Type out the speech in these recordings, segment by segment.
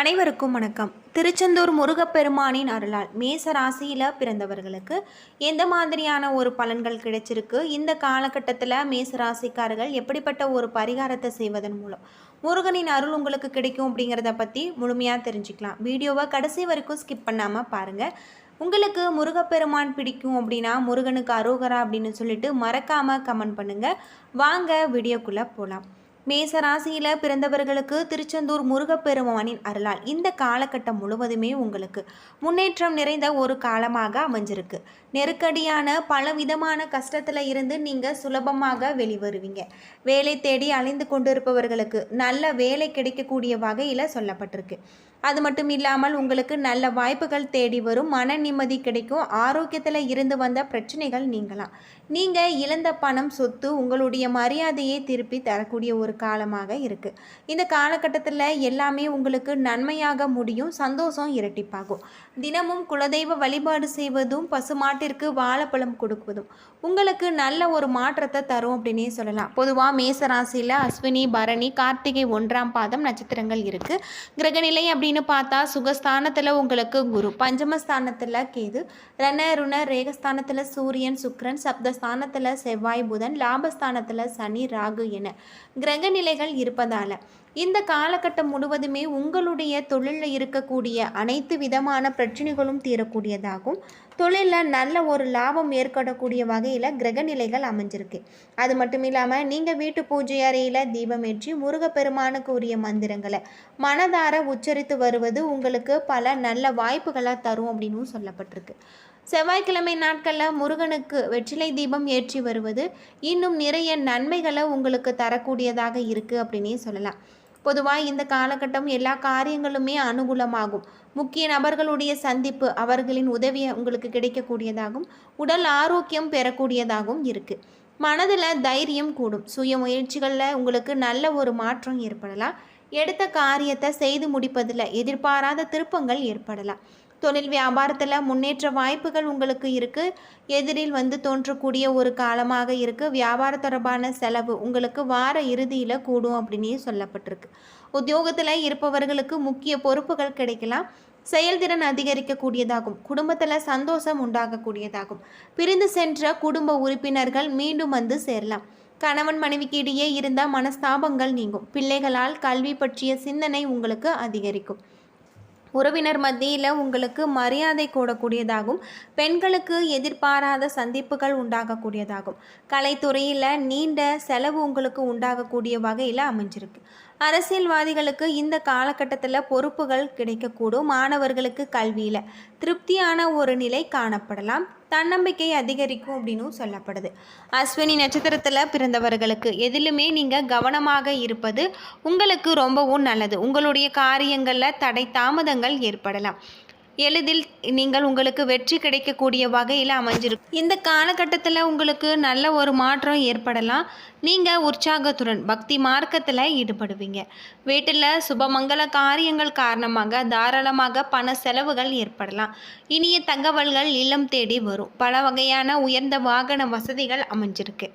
அனைவருக்கும் வணக்கம். திருச்செந்தூர் முருகப்பெருமானின் அருளால் மேச ராசியில் பிறந்தவர்களுக்கு எந்த மாதிரியான ஒரு பலன்கள் கிடைச்சிருக்கு? இந்த காலகட்டத்தில் மேச ராசிக்காரர்கள் எப்படிப்பட்ட ஒரு பரிகாரத்தை செய்வதன் மூலம் முருகனின் அருள் உங்களுக்கு கிடைக்கும் அப்படிங்கிறத பற்றி முழுமையாக தெரிஞ்சுக்கலாம். வீடியோவை கடைசி வரைக்கும் ஸ்கிப் பண்ணாமல் பாருங்கள் உங்களுக்கு முருகப்பெருமான் பிடிக்கும் அப்படின்னா முருகனுக்கு அரோகரா அப்படின்னு சொல்லிட்டு மறக்காமல் கமெண்ட் பண்ணுங்கள் வாங்க வீடியோக்குள்ளே போகலாம் மேச ராசியில் பிறந்தவர்களுக்கு திருச்செந்தூர் முருகப்பெருமானின் அருளால் இந்த காலகட்டம் முழுவதுமே உங்களுக்கு முன்னேற்றம் நிறைந்த ஒரு காலமாக அமைஞ்சிருக்கு. நெருக்கடியான பல விதமான கஷ்டத்தில் இருந்து நீங்கள் சுலபமாக வெளிவருவீங்க. வேலை தேடி அலைந்து கொண்டிருப்பவர்களுக்கு நல்ல வேலை கிடைக்கக்கூடிய வகையில் சொல்லப்பட்டிருக்கு. அது மட்டும் இல்லாமல் உங்களுக்கு நல்ல வாய்ப்புகள் தேடி வரும். மன நிம்மதி கிடைக்கும். ஆரோக்கியத்தில் இருந்து வந்த பிரச்சனைகள் நீங்களாம் நீங்கள் இழந்த பணம் சொத்து உங்களுடைய மரியாதையை திருப்பி தரக்கூடிய ஒரு காலமாக இருக்குது இந்த காலகட்டத்தில் எல்லாமே உங்களுக்கு நன்மையாக முடியும். சந்தோஷம் இரட்டிப்பாகும். தினமும் குலதெய்வ வழிபாடு செய்வதும் பசுமாட்டிற்கு வாழைப்பழம் கொடுப்பதும் உங்களுக்கு நல்ல ஒரு மாற்றத்தை தரும் அப்படின்னே சொல்லலாம். பொதுவாக மேசராசியில் அஸ்வினி பரணி கார்த்திகை ஒன்றாம் பாதம் நட்சத்திரங்கள் இருக்குது கிரகநிலை அப்படின்னு பார்த்தா சுகஸ்தானத்தில் உங்களுக்கு குரு. பஞ்சமஸ்தானத்தில் கேது. ரண ருண ரேகஸ்தானத்தில் சூரியன் சுக்ரன் சப்தஸ்தானத்தில் செவ்வாய் புதன் லாபஸ்தானத்தில் சனி ராகு என கிரகநிலைகள் இருப்பதால். இந்த காலகட்டம் முழுவதுமே உங்களுடைய தொழிலில் இருக்கக்கூடிய அனைத்து விதமான பிரச்சனைகளும் தீரக்கூடியதாகும். தொழிலில் நல்ல ஒரு லாபம் ஏற்படக்கூடிய வகையில் கிரகநிலைகள் அமைஞ்சிருக்கு. அது மட்டும் இல்லாமல் நீங்கள் வீட்டு பூஜை அறையில் தீபமேற்றி முருகப்பெருமானுக்கு உரிய மந்திரங்களை மனதார உச்சரித்து வருவது உங்களுக்கு பல நல்ல வாய்ப்புகளை தரும் அப்படின்னு சொல்லப்பட்டிருக்கு. செவ்வாய்க்கிழமை நாட்களில் முருகனுக்கு வெற்றிலை தீபம் ஏற்றி வருவது இன்னும் நிறைய நன்மைகளை உங்களுக்கு தரக்கூடியதாக இருக்குது அப்படின்னே சொல்லலாம். பொதுவாக இந்த காலகட்டம் எல்லா காரியங்களுமே அனுகூலமாகும். முக்கிய நபர்களுடைய சந்திப்பு அவர்களின் உதவி உங்களுக்கு கிடைக்கக்கூடியதாகும். உடல் ஆரோக்கியம் பெறக்கூடியதாகவும் இருக்குது மனதில் தைரியம் கூடும். சுய முயற்சிகளில் உங்களுக்கு நல்ல ஒரு மாற்றம் ஏற்படலாம். எடுத்த காரியத்தை செய்து முடிப்பதில் எதிர்பாராத திருப்பங்கள் ஏற்படலாம். தொழில் வியாபாரத்தில் முன்னேற்ற வாய்ப்புகள் உங்களுக்கு இருக்குது எதிரில் வந்து தோன்றக்கூடிய ஒரு காலமாக இருக்குது வியாபார தொடர்பான செலவு உங்களுக்கு வார இறுதியில் கூடும் அப்படின்னே சொல்லப்பட்டிருக்கு. உத்தியோகத்தில் இருப்பவர்களுக்கு முக்கிய பொறுப்புகள் கிடைக்கலாம். செயல்திறன் அதிகரிக்கக்கூடியதாகும். குடும்பத்தில் சந்தோஷம் உண்டாகக்கூடியதாகும். பிரிந்து சென்ற குடும்ப உறுப்பினர்கள் மீண்டும் வந்து சேரலாம். கணவன் மனைவிக்கு இடையே இருந்த மனஸ்தாபங்கள் நீங்கும். பிள்ளைகளால் கல்வி பற்றிய சிந்தனை உங்களுக்கு அதிகரிக்கும். உறவினர் மத்தியில் உங்களுக்கு மரியாதை கூடக்கூடியதாகும். பெண்களுக்கு எதிர்பாராத சந்திப்புகள் உண்டாகக்கூடியதாகும். கலைத்துறையில் நீண்ட செலவு உங்களுக்கு உண்டாகக்கூடிய வகையில் அமைஞ்சிருக்கு. அரசியல்வாதிகளுக்கு இந்த காலகட்டத்தில் பொறுப்புகள் கிடைக்கக்கூடும். மாணவர்களுக்கு கல்வியில் திருப்தியான ஒரு நிலை காணப்படலாம். தன்னம்பிக்கை அதிகரிக்கும் அப்படின்னும் சொல்லப்படுது. அஸ்வினி நட்சத்திரத்தில் பிறந்தவர்களுக்கு எதிலுமே நீங்கள் கவனமாக இருப்பது உங்களுக்கு ரொம்பவும் நல்லது. உங்களுடைய காரியங்களில் தடை தாமதங்கள் ஏற்படலாம். எளிதில் நீங்கள் உங்களுக்கு வெற்றி கிடைக்கக்கூடிய வகையில் அமைஞ்சிருக்கும். இந்த காலகட்டத்தில் உங்களுக்கு நல்ல ஒரு மாற்றம் ஏற்படலாம். நீங்கள் உற்சாகத்துடன் பக்தி மார்க்கத்தில் ஈடுபடுவீங்க. வீட்டில் சுபமங்கல காரியங்கள் காரணமாக தாராளமாக பண செலவுகள் ஏற்படலாம். இனிய தகவல்கள் இல்லம் தேடி வரும். பல வகையான உயர்ந்த வாகன வசதிகள் அமைஞ்சிருக்கு.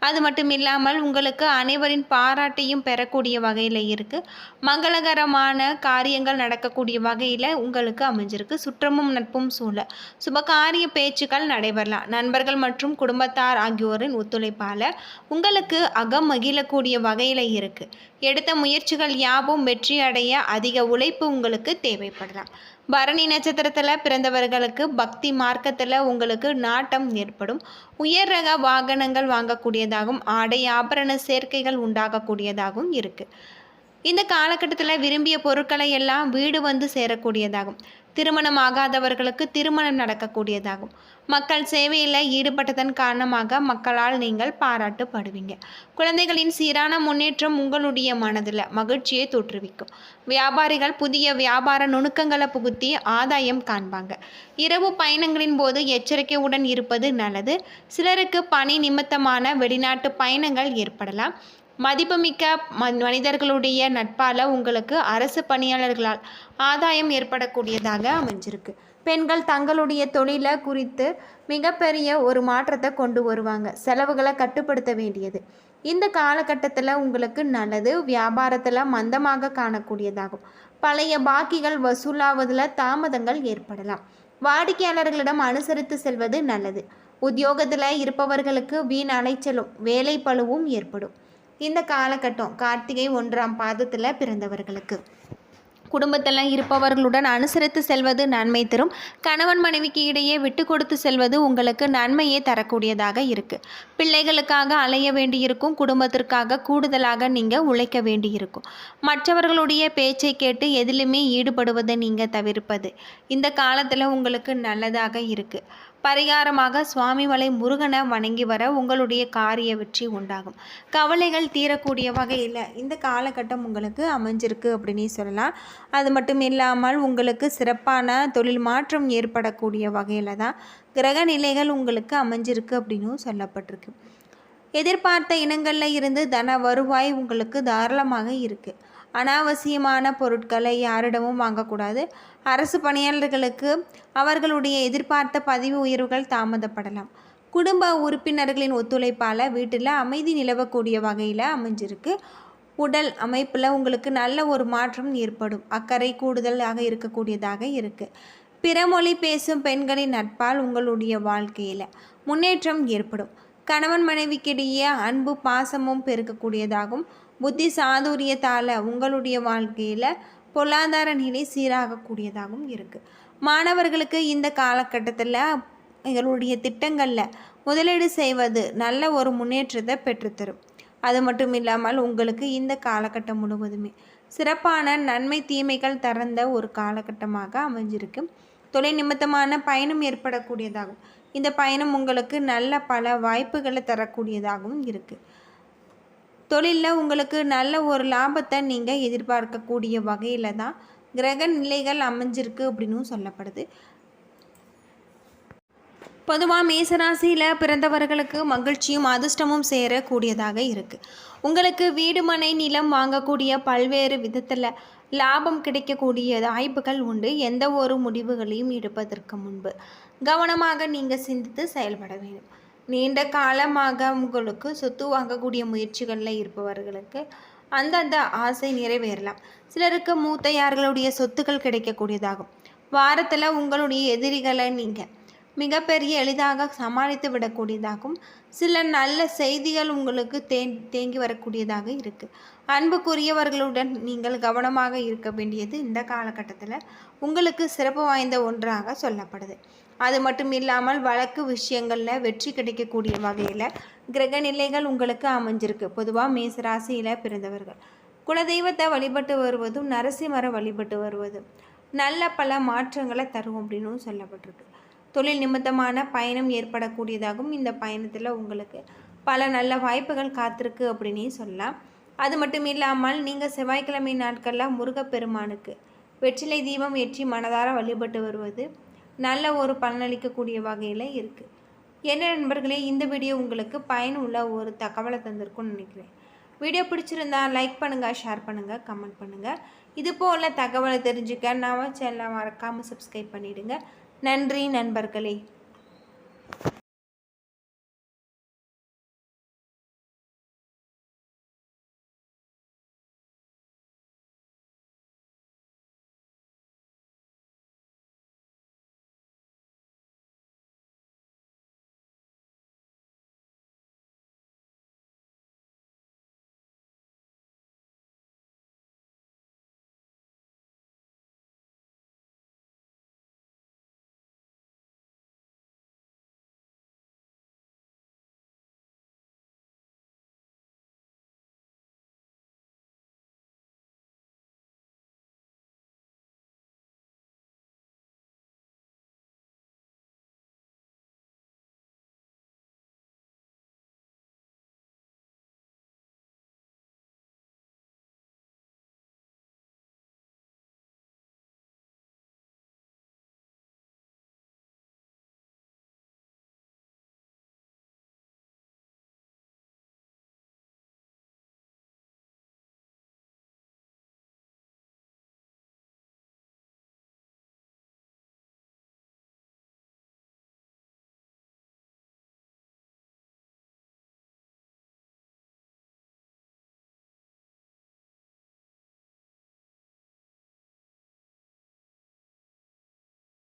அது மட்டும் இல்லாமல் உங்களுக்கு அனைவரின் பாராட்டையும் பெறக்கூடிய வகையில் இருக்குது மங்களகரமான காரியங்கள் நடக்கக்கூடிய வகையில் உங்களுக்கு அமைஞ்சிருக்கு. சுற்றமும் நட்பும் சூழ. சுபகாரிய பேச்சுக்கள் நடைபெறலாம். நண்பர்கள் மற்றும் குடும்பத்தார் ஆகியோரின் ஒத்துழைப்பால் உங்களுக்கு அகம் மகிழக்கூடிய வகையில் இருக்குது எடுத்த முயற்சிகள் யாவும் வெற்றி அடைய அதிக உழைப்பு உங்களுக்கு தேவைப்படலாம். பரணி நட்சத்திரத்தில் பிறந்தவர்களுக்கு பக்தி மார்க்கத்தில் உங்களுக்கு நாட்டம் ஏற்படும். உயர் ரக வாகனங்கள் வாங்கக்கூடியதாகவும் ஆடை ஆபரண சேர்க்கைகள் உண்டாகக்கூடியதாகவும் இருக்குது இந்த காலகட்டத்தில் விரும்பிய பொருட்களை எல்லாம் வீடு வந்து சேரக்கூடியதாகும். திருமணம் ஆகாதவர்களுக்கு திருமணம் நடக்கக்கூடியதாகும். மக்கள் சேவையில் ஈடுபட்டதன் காரணமாக மக்களால் நீங்கள் பாராட்டப்படுவீங்க. குழந்தைகளின் சீரான முன்னேற்றம் உங்களுடைய மனதில் மகிழ்ச்சியை தோற்றுவிக்கும். வியாபாரிகள் புதிய வியாபார நுணுக்கங்களை புகுத்தி ஆதாயம் காண்பாங்க. இரவு பயணங்களின் போது எச்சரிக்கையுடன் இருப்பது நல்லது. சிலருக்கு பணி நிமித்தமான வெளிநாட்டு பயணங்கள் ஏற்படலாம். மதிப்புமிக்க மனிதர்களுடைய நட்பால் உங்களுக்கு அரசு பணியாளர்களால் ஆதாயம் ஏற்படக்கூடியதாக அமைஞ்சிருக்கு. பெண்கள் தங்களுடைய தொழிலை குறித்து மிகப்பெரிய ஒரு மாற்றத்தை கொண்டு வருவாங்க. செலவுகளை கட்டுப்படுத்த வேண்டியது. இந்த காலகட்டத்தில் உங்களுக்கு நல்லது வியாபாரத்தில் மந்தமாக காணக்கூடியதாகும். பழைய பாக்கிகள் வசூலாவதில் தாமதங்கள் ஏற்படலாம். வாடிக்கையாளர்களிடம் அனுசரித்து செல்வது நல்லது. உத்தியோகத்தில் இருப்பவர்களுக்கு வீண் அலைச்சலும் வேலை பழுவும் ஏற்படும். இந்த காலகட்டம் கார்த்திகை ஒன்றாம் பாதத்தில் பிறந்தவர்களுக்கு. குடும்பத்தில் இருப்பவர்களுடன் அனுசரித்து செல்வது நன்மை தரும். கணவன் மனைவிக்கு இடையே விட்டு கொடுத்து செல்வது உங்களுக்கு நன்மையே தரக்கூடியதாக இருக்குது பிள்ளைகளுக்காக அலைய வேண்டியிருக்கும் குடும்பத்திற்காக கூடுதலாக நீங்கள் உழைக்க வேண்டியிருக்கும். மற்றவர்களுடைய பேச்சை கேட்டு எதிலுமே ஈடுபடுவதை நீங்கள் தவிர்ப்பது. இந்த காலத்தில் உங்களுக்கு நல்லதாக இருக்குது பரிகாரமாக சுவாமிமலை முருகனை வணங்கி வர உங்களுடைய காரிய வெற்றி உண்டாகும். கவலைகள் தீரக்கூடிய வகையில் இந்த காலகட்டம் உங்களுக்கு அமைஞ்சிருக்கு அப்படின்னு சொல்லலாம். அது மட்டும் இல்லாமல் உங்களுக்கு சிறப்பான தொழில் மாற்றம் ஏற்படக்கூடிய வகையில் தான் கிரக நிலைகள் உங்களுக்கு அமைஞ்சிருக்கு அப்படின்னும் சொல்லப்பட்டிருக்கு. எதிர்பார்த்த இனங்களில் இருந்து தன வருவாய் உங்களுக்கு தாராளமாக இருக்குது அனாவசியமான பொருட்களை யாரிடமும் வாங்கக்கூடாது. அரசு பணியாளர்களுக்கு அவர்களுடைய எதிர்பார்த்த பதவி உயர்வுகள் தாமதப்படலாம். குடும்ப உறுப்பினர்களின் ஒத்துழைப்பால் வீட்டில் அமைதி நிலவக்கூடிய வகையில் அமைஞ்சிருக்கு. உடல் அமைப்பில் உங்களுக்கு நல்ல ஒரு மாற்றம் ஏற்படும். அக்கறை கூடுதலாக இருக்கக்கூடியதாக இருக்குது பிறமொழி பேசும் பெண்களின் நட்பால் உங்களுடைய வாழ்க்கையில் முன்னேற்றம் ஏற்படும். கணவன் மனைவிக்கிடையே அன்பு பாசமும் பெருக்கக்கூடியதாகும். புத்தி சாதுரியத்தால் உங்களுடைய வாழ்க்கையில் பொருளாதார நிலை சீராகக்கூடியதாகவும் இருக்குது மாணவர்களுக்கு இந்த காலகட்டத்தில் எங்களுடைய திட்டங்களில் முதலீடு செய்வது நல்ல ஒரு முன்னேற்றத்தை பெற்றுத்தரும். அது மட்டும் இல்லாமல் உங்களுக்கு இந்த காலகட்டம் முழுவதுமே சிறப்பான நன்மை தீமைகள் தரந்த ஒரு காலகட்டமாக அமைஞ்சிருக்கு. தொலை நிமித்தமான பயணம் ஏற்படக்கூடியதாகும். இந்த பயணம் உங்களுக்கு நல்ல பல வாய்ப்புகளை தரக்கூடியதாகவும் இருக்குது தொழிலில் உங்களுக்கு நல்ல ஒரு லாபத்தை நீங்கள் எதிர்பார்க்கக்கூடிய வகையில் தான் கிரக நிலைகள் அமைஞ்சிருக்கு அப்படின்னும் சொல்லப்படுது. பொதுவாக மேசராசியில் பிறந்தவர்களுக்கு மகிழ்ச்சியும் அதிர்ஷ்டமும் சேரக்கூடியதாக இருக்குது உங்களுக்கு வீடு மனை நிலம் வாங்கக்கூடிய பல்வேறு விதத்தில் லாபம் கிடைக்கக்கூடிய வாய்ப்புகள் உண்டு. எந்த ஒரு முடிவுகளையும் எடுப்பதற்கு முன்பு கவனமாக நீங்கள் சிந்தித்து செயல்பட வேண்டும். நீண்ட காலமாக உங்களுக்கு சொத்து வாங்கக்கூடிய முயற்சிகளில் இருப்பவர்களுக்கு அந்தந்த ஆசை நிறைவேறலாம். சிலருக்கு மூத்தையார்களுடைய சொத்துக்கள் கிடைக்கக்கூடியதாகும். வாரத்தில் உங்களுடைய எதிரிகளை நீங்கள் மிகப்பெரிய எளிதாக சமாளித்து விடக்கூடியதாகும். சில நல்ல செய்திகள் உங்களுக்கு தே தேங்கி வரக்கூடியதாக இருக்குது அன்புக்குரியவர்களுடன் நீங்கள் கவனமாக இருக்க வேண்டியது இந்த காலகட்டத்தில் உங்களுக்கு சிறப்பு வாய்ந்த ஒன்றாக சொல்லப்படுது. அது மட்டும் இல்லாமல் வழக்கு விஷயங்களில் வெற்றி கிடைக்கக்கூடிய வகையில் கிரக நிலைகள் உங்களுக்கு அமைஞ்சிருக்கு. பொதுவாக மேசராசியில் பிறந்தவர்கள். குலதெய்வத்தை வழிபட்டு வருவதும் நரசிம்மரை வழிபட்டு வருவதும் நல்ல பல மாற்றங்களை தரும் அப்படின்னும் சொல்லப்பட்டிருக்கு. தொழில் நிமித்தமான பயணம் ஏற்படக்கூடியதாகவும் இந்த பயணத்தில் உங்களுக்கு பல நல்ல வாய்ப்புகள் காத்திருக்கு அப்படின்னே சொல்லலாம். அது மட்டும் இல்லாமல் நீங்கள் செவ்வாய்க்கிழமை நாட்களில் முருகப்பெருமானுக்கு வெற்றிலை தீபம் ஏற்றி மனதார வழிபட்டு வருவது நல்ல ஒரு பலனளிக்கக்கூடிய வகையில் இருக்குது என்ன நண்பர்களே இந்த வீடியோ உங்களுக்கு பயனுள்ள ஒரு தகவலை தந்திருக்கும்னு நினைக்கிறேன். வீடியோ பிடிச்சிருந்தா லைக் பண்ணுங்கள் ஷேர் பண்ணுங்கள் கமெண்ட் பண்ணுங்கள் இது போல் தகவலை தெரிஞ்சுக்க நம்ம சேனலை மறக்காமல் சப்ஸ்கிரைப் பண்ணிவிடுங்க நன்றி நண்பர்களே.